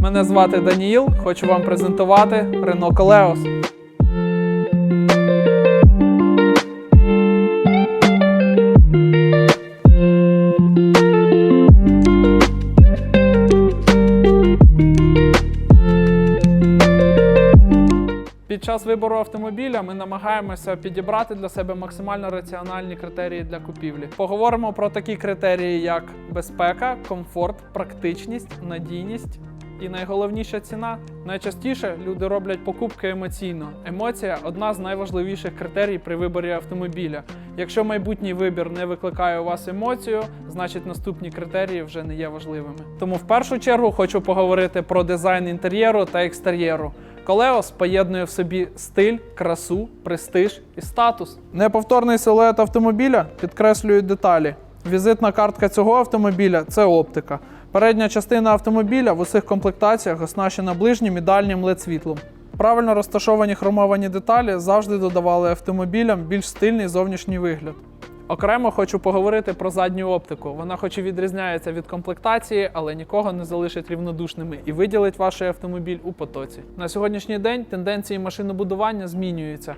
Мене звати Даніїл. Хочу вам презентувати Renault Koleos. Під час вибору автомобіля ми намагаємося підібрати для себе максимально раціональні критерії для купівлі. Поговоримо про такі критерії, як безпека, комфорт, практичність, надійність. І найголовніша ціна. Найчастіше люди роблять покупки емоційно. Емоція одна з найважливіших критерій при виборі автомобіля. Якщо майбутній вибір не викликає у вас емоцію, значить наступні критерії вже не є важливими. Тому в першу чергу хочу поговорити про дизайн інтер'єру та екстер'єру. Колеос поєднує в собі стиль, красу, престиж і статус. Неповторний силует автомобіля підкреслюють деталі. Візитна картка цього автомобіля це оптика. Передня частина автомобіля в усіх комплектаціях оснащена ближнім і дальнім led світлом. Правильно розташовані хромовані деталі завжди додавали автомобілям більш стильний зовнішній вигляд. Окремо хочу поговорити про задню оптику. Вона хоч і відрізняється від комплектації, але нікого не залишить рівнодушними і виділить ваш автомобіль у потоці. На сьогоднішній день тенденції машинобудування змінюються.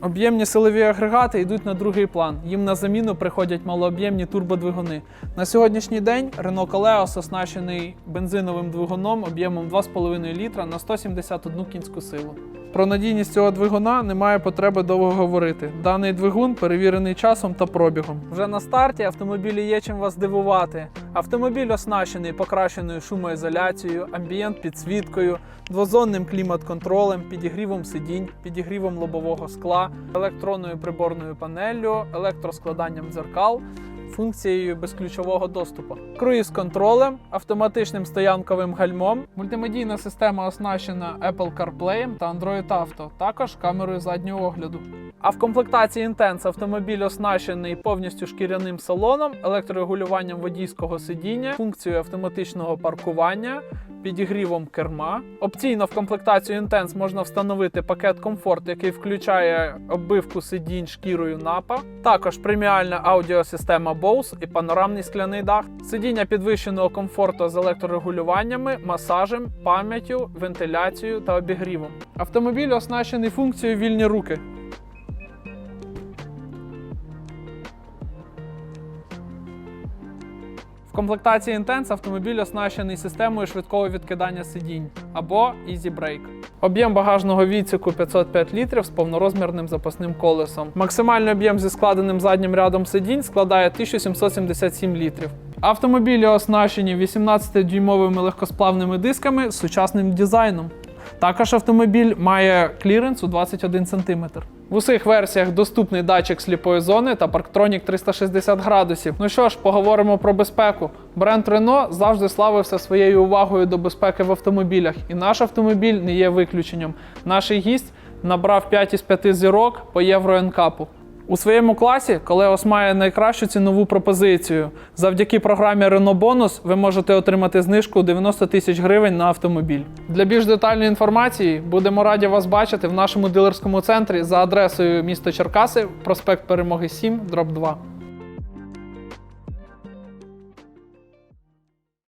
Об'ємні силові агрегати йдуть на другий план. Їм на заміну приходять малооб'ємні турбодвигуни. На сьогоднішній день Renault Koleos оснащений бензиновим двигуном об'ємом 2,5 літра на 171 кінську силу. Про надійність цього двигуна немає потреби довго говорити. Даний двигун перевірений часом та пробігом. Вже на старті автомобілі є чим вас здивувати. Автомобіль оснащений покращеною шумоізоляцією, амбієнт підсвіткою, двозонним клімат-контролем, підігрівом сидінь, підігрівом лобового скла, електронною приборною панеллю, електроскладанням дзеркал. Функцією безключового доступу, круїз-контролем, автоматичним стоянковим гальмом, мультимедійна система оснащена Apple CarPlay та Android Auto, також камерою заднього огляду. А в комплектації Intense автомобіль оснащений повністю шкіряним салоном, електрорегулюванням водійського сидіння, функцією автоматичного паркування, підігрівом керма. Опційно в комплектацію Intense можна встановити пакет комфорт, який включає оббивку сидінь шкірою напа. Також преміальна аудіосистема Bose і панорамний скляний дах. Сидіння підвищеного комфорту з електрорегулюваннями, масажем, пам'яттю, вентиляцією та обігрівом. Автомобіль оснащений функцією вільні руки. Комплектації Intense автомобіль оснащений системою швидкого відкидання сидінь або Easy Brake. Об'єм багажного відсіку 505 літрів з повнорозмірним запасним колесом. Максимальний об'єм зі складеним заднім рядом сидінь складає 1777 літрів. Автомобілі оснащені 18-дюймовими легкосплавними дисками з сучасним дизайном. Також автомобіль має кліренс у 21 см. В усіх версіях доступний датчик сліпої зони та парктронік 360 градусів. Ну що ж, поговоримо про безпеку. Бренд Renault завжди славився своєю увагою до безпеки в автомобілях, і наш автомобіль не є виключенням. Наш гість набрав 5 із 5 зірок по Євро НКАПу. У своєму класі Колеос має найкращу цінову пропозицію. Завдяки програмі Bonus ви можете отримати знижку у 90 тисяч гривень на автомобіль. Для більш детальної інформації будемо раді вас бачити в нашому дилерському центрі за адресою місто Черкаси, проспект Перемоги 7, дроб 2.